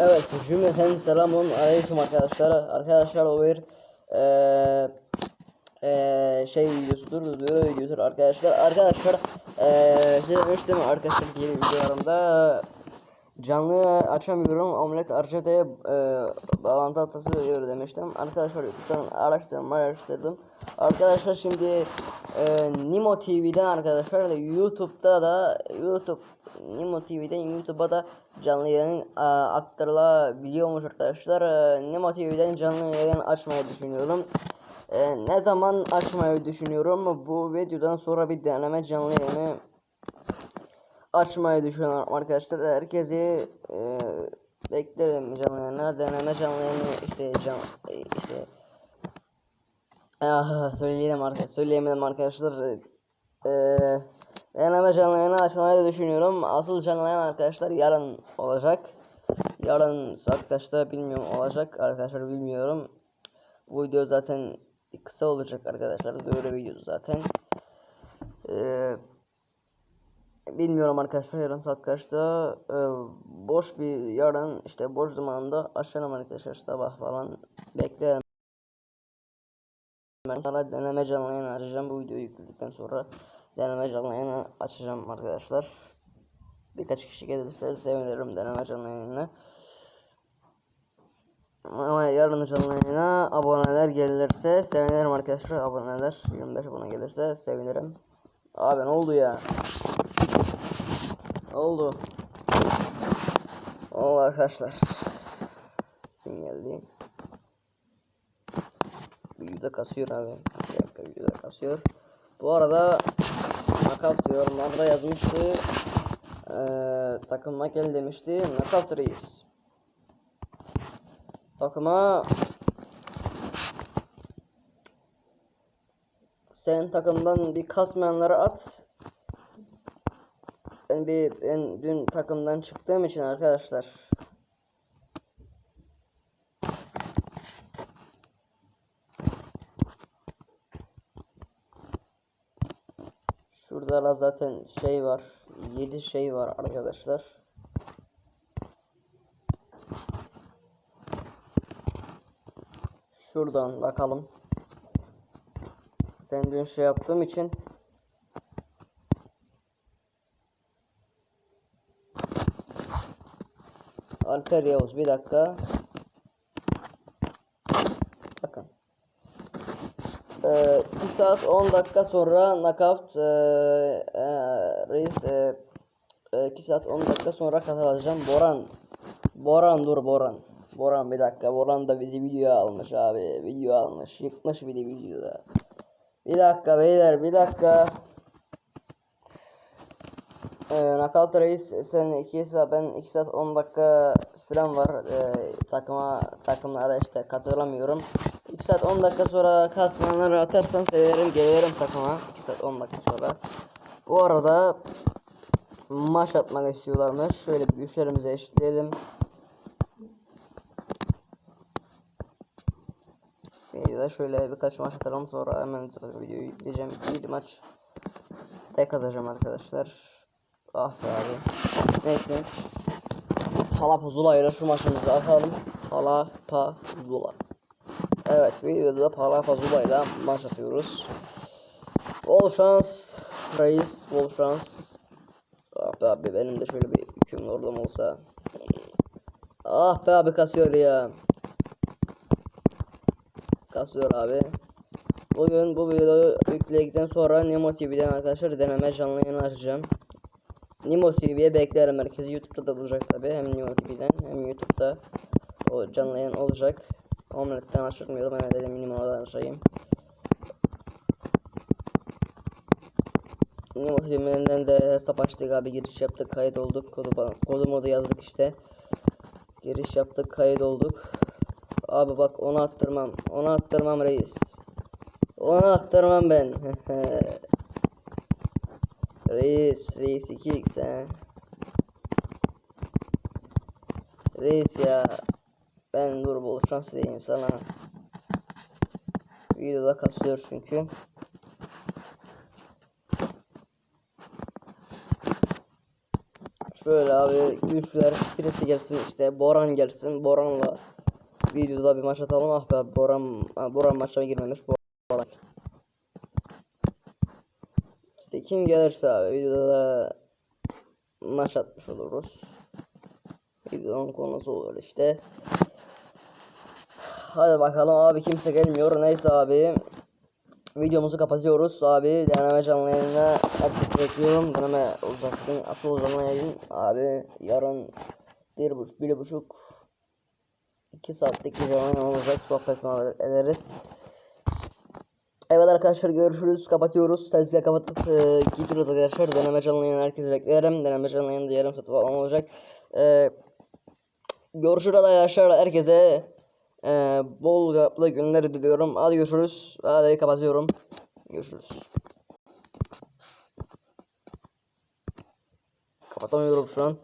Evet, cümleten selamun aleyküm arkadaşlar. Arkadaşlar o bir eee eee şey videosudur, video videosudur arkadaşlar. Arkadaşlar eee size demiştim arkadaşlar diğer videolarımda canlı açamıyorum. Omlet Arçete'ye eee bağlantı hatası veriyor demiştim. Arkadaşlar YouTube'dan araştırdım, araştırdım. Arkadaşlar şimdi eee Nimo TV'den arkadaşlar da YouTube'da da YouTube Nimo TV'den YouTube'a da canlı yayın e, aktarılabiliyormuş arkadaşlar. E, Nimo TV'den canlı yayın açmayı düşünüyorum. E, ne zaman açmayı düşünüyorum? Bu videodan sonra bir deneme canlı yayını açmayı düşünüyorum arkadaşlar. Herkesi e, beklerim canlı yayına. Deneme canlı yayını işte can işte Ah, söyleyelim arkadaşlar. Söyleyemedim arkadaşlar. Ee, deneme canlı yayını açmayı düşünüyorum. Asıl canlı yayın arkadaşlar yarın olacak. Yarın saat kaçta bilmiyorum olacak arkadaşlar bilmiyorum. Bu video zaten kısa olacak arkadaşlar. Böyle video zaten. Ee, bilmiyorum arkadaşlar yarın saat kaçta. Ee, boş bir yarın işte boş zamanında açarım arkadaşlar sabah falan beklerim. Sonra deneme canlı yayın açacağım. Bu videoyu yükledikten sonra deneme canlı yayını açacağım arkadaşlar. Birkaç kişi gelirse sevinirim deneme canlı yayını. Ama yarın canlı yayına aboneler gelirse sevinirim arkadaşlar. Aboneler 25 abone gelirse sevinirim. Abi ne oldu ya? Ne oldu? Allah arkadaşlar. Kim geldi? Videoda kasıyor abi. Bir dakika videoda kasıyor. Bu arada knockout yorumlarda yazmıştı. Ee, takıma gel demişti. Knockout reis. Takıma sen takımdan bir kasmayanları at. Ben bir ben dün takımdan çıktığım için arkadaşlar Şurada da zaten şey var. 7 şey var arkadaşlar. Şuradan bakalım. Ben dün şey yaptığım için Alper Yavuz bir dakika. Bakın. Ee, 2 saat 10 dakika sonra knockout e, e, reis e, 2 saat 10 dakika sonra katılacağım. Boran. Boran dur Boran. Boran bir dakika. Boran da bizi video almış abi. Video almış. Yıkmış bir de videoda. Bir dakika beyler bir dakika. Ee, Knockout Reis sen 2 saat ben 2 saat 10 dakika sürem var. Ee, takıma takımlara işte katılamıyorum. 2 saat 10 dakika sonra kasmanları atarsan sevinirim gelirim takıma. 2 saat 10 dakika sonra. Bu arada maç atmak istiyorlarmış. Şöyle bir güçlerimizi eşitleyelim Videoda şöyle birkaç maç atalım sonra hemen videoyu yükleyeceğim bir maç tek atacağım arkadaşlar Ah be abi. Neyse. Palapuzula ile şu maçımızı atalım. Palapazula. Evet videoda da Palapazula ile maç atıyoruz. Bol şans. Reis bol şans. Ah be abi benim de şöyle bir hükümlü ordum olsa. Ah be abi kasıyor ya. Kasıyor abi. Bugün bu videoyu yükledikten sonra Nemo TV'den arkadaşlar deneme canlı yayın açacağım. Nimo TV'ye beklerim herkesi. YouTube'da da olacak tabi. Hem Nimo TV'den hem YouTube'da o canlı yayın olacak. Omletten açılmıyorum. Hemen dedim Nimo'dan açayım. Nimo TV'den de hesap açtık abi. Giriş yaptık. Kayıt olduk. Kodu, kodu modu yazdık işte. Giriş yaptık. Kayıt olduk. Abi bak onu attırmam. Onu attırmam reis. Onu attırmam ben. Reis, reis 2x he. Reis ya. Ben dur bol şans diyeyim sana. Videoda kasıyor çünkü. Şöyle abi güçler birisi gelsin işte Boran gelsin. Boran'la videoda bir maç atalım. Ah be Boran Boran maça girmemiş. Boran. İşte kim gelirse abi videoda da maç atmış oluruz. Videonun konusu olur işte. Hadi bakalım abi kimse gelmiyor. Neyse abi. Videomuzu kapatıyoruz abi. Deneme canlı yayına herkesi bekliyorum. Deneme olacaksın. Asıl canlı yayın abi yarın bir buçuk, bir buçuk iki saatlik bir yayın olacak. Sohbet muhabbet ederiz. Evet arkadaşlar görüşürüz. Kapatıyoruz. Tezgah kapatıp e, gidiyoruz arkadaşlar. Deneme canlı yayını herkesi beklerim. Deneme canlı yayında yarım saat falan olacak. E, görüşürüz arkadaşlar. Herkese e, bol kaplı günler diliyorum. Hadi görüşürüz. Hadi kapatıyorum. Görüşürüz. Kapatamıyorum şu an.